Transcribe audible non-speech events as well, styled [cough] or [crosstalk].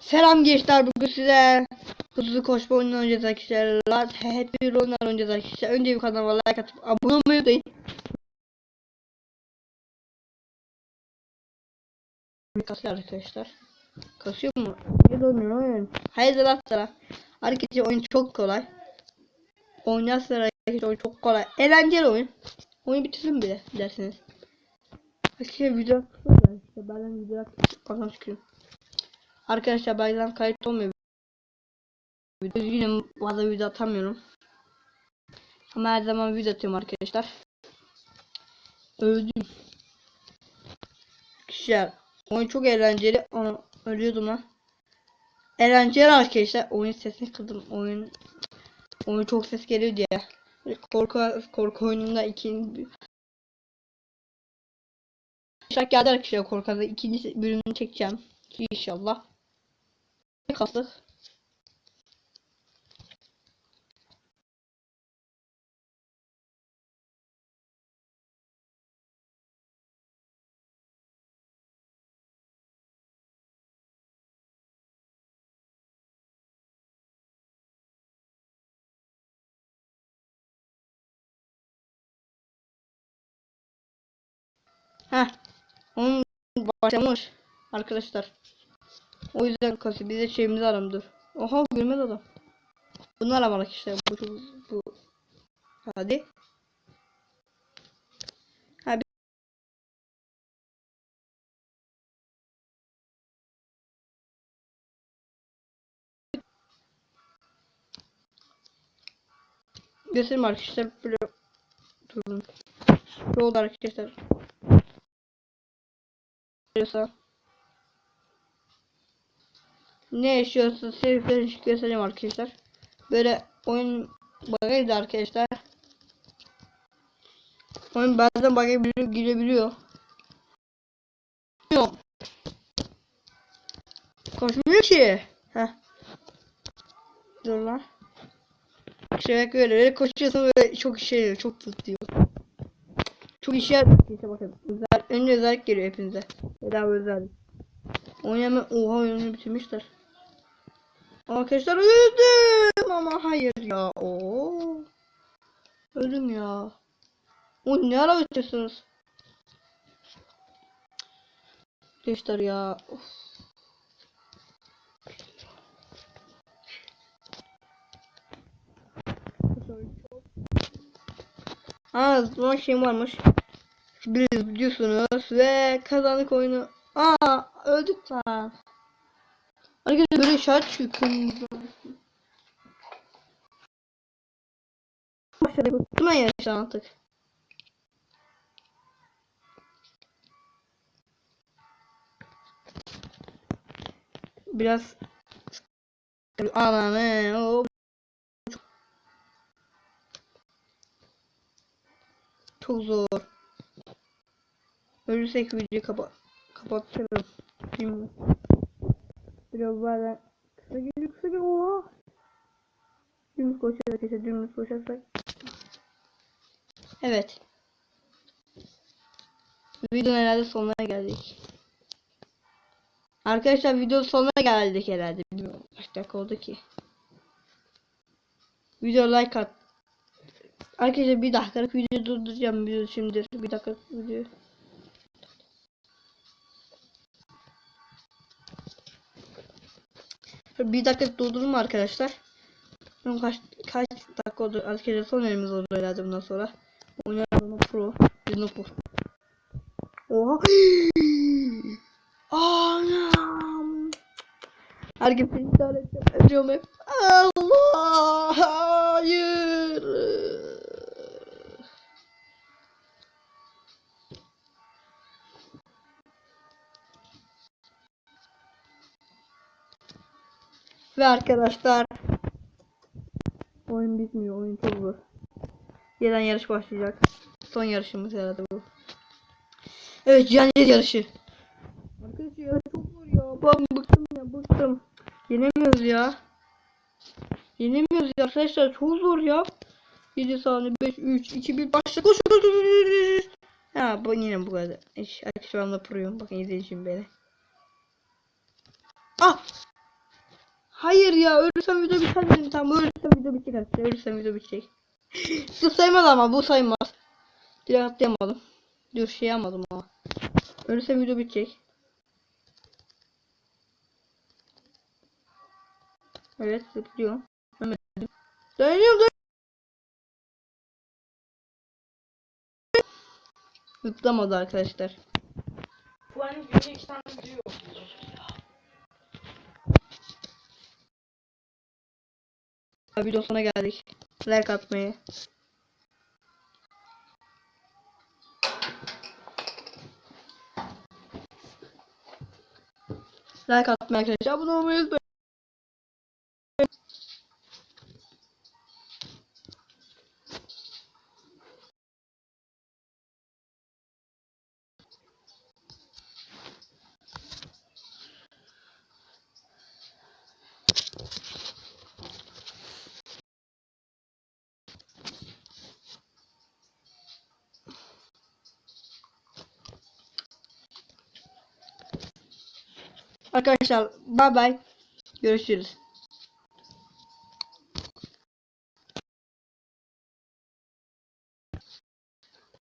Selam gençler bugün size hızlı koşma oyunu oynayacağız arkadaşlar. Hep bir oyunlar oynayacağız arkadaşlar. Önce bir kanalıma like atıp abone olmayı unutmayın. Kasıyor arkadaşlar. Kasıyor mu? Niye dönmüyor oyun? Hayırdır atlara. Arkadaşlar oyun çok kolay. Oynarsanız arkadaşlar oyun çok kolay. Eğlenceli oyun. Oyunu bitirsin bile dersiniz. Arkadaşlar video kısa işte video bakalım çıkıyorum. Arkadaşlar bazen kayıt olmuyor. Yine fazla video atamıyorum. Ama her zaman video atıyorum arkadaşlar. Öldüm. Arkadaşlar oyun çok eğlenceli. Onu ölüyordum lan. Eğlenceli arkadaşlar. Oyun sesini kırdım. Oyun oyun çok ses geliyor diye. Korku korku oyununda ikinci Şarkı geldi arkadaşlar korkada ikinci bölümünü çekeceğim. İnşallah. Kastık. Heh. Onun başlamış arkadaşlar. O yüzden kasıyor. Bize şeyimizi aram dur. Oha görmez adam. Bunu aramalık işte. Bu, bu. Hadi. Ha, bir... Göstereyim arkadaşlar. Böyle durun. Ne oldu arkadaşlar? Yaşıyorsa. Ne yaşıyorsa sevgileri göstereyim arkadaşlar. Böyle oyun bug'ıydı arkadaşlar. Oyun bazen bug'a girebiliyor. Koşmuyor ki. Heh. Dur lan. Şey böyle, böyle koşuyorsun böyle çok şey çok tutuyor. Çok işe yarıyor. İşte bakın. Özel, önce özellik geliyor hepinize. Bedava özellik. Oynama oha oyunu bitirmişler. Arkadaşlar öldüm ama hayır ya. Oo. Öldüm ya. O ne ara ötüyorsunuz? Arkadaşlar ya. Of. Ha zaman şeyim varmış. Biz biliyorsunuz ve kazandık oyunu. Aa öldük lan. Arkadaşlar böyle şart çıkıyor. Başladık. Buna yarışan artık. Biraz ananı o çok zor. Ölürsek videoyu kapa kapatırım. Şimdi biraz böyle kısa geliyor kısa geliyor. Oha. Dümdüz koşarsak arkadaşlar dümdüz koşarsak. Evet. Videonun herhalde sonuna geldik. Arkadaşlar video sonuna geldik herhalde. Bilmiyorum kaç dakika oldu ki. Video like at. Arkadaşlar bir dakikalık video durduracağım video şimdi. Bir dakika video. Bir dakika durdurma arkadaşlar. Kaç kaç dakika oldu? Arkadaşlar son elimiz oldu herhalde bundan sonra. Oynayalım pro. Bizno pro. Oha. [gasps] Anam. İptal edeceğim. Ediyorum hep. Allah. Hayır. Ve arkadaşlar oyun bitmiyor. Oyun çok zor. Yeniden yarış başlayacak. Son yarışımız herhalde bu. Evet Cihancet yarışı. Arkadaşlar yarış çok zor ya. Ben bıktım ya bıktım. Yenemiyoruz ya. Yenemiyoruz ya arkadaşlar çok zor ya. 7 saniye 5 3 2 1 başla koş koş koş. Ha bu yine bu kadar. Arkadaşlar ben de proyum. Bakın izleyin beni. Ah! Hayır ya ölürsem video biter benim tamam ölürsem video bitecek arkadaşlar ölürsem video bitecek. [laughs] Bu saymaz ama bu saymaz. Direkt atlayamadım. Dur şey yapmadım ama. Ölürsem video bitecek. Evet zıplıyorum. Ölmedim. Dönüyorum dön. Zıplamadı arkadaşlar. Bu hani günde tane video Video sonuna geldik. Like atmayı. Like atmayı arkadaşlar. Abone olmayı unutmayın. Arkadaşlar bye bye. Görüşürüz.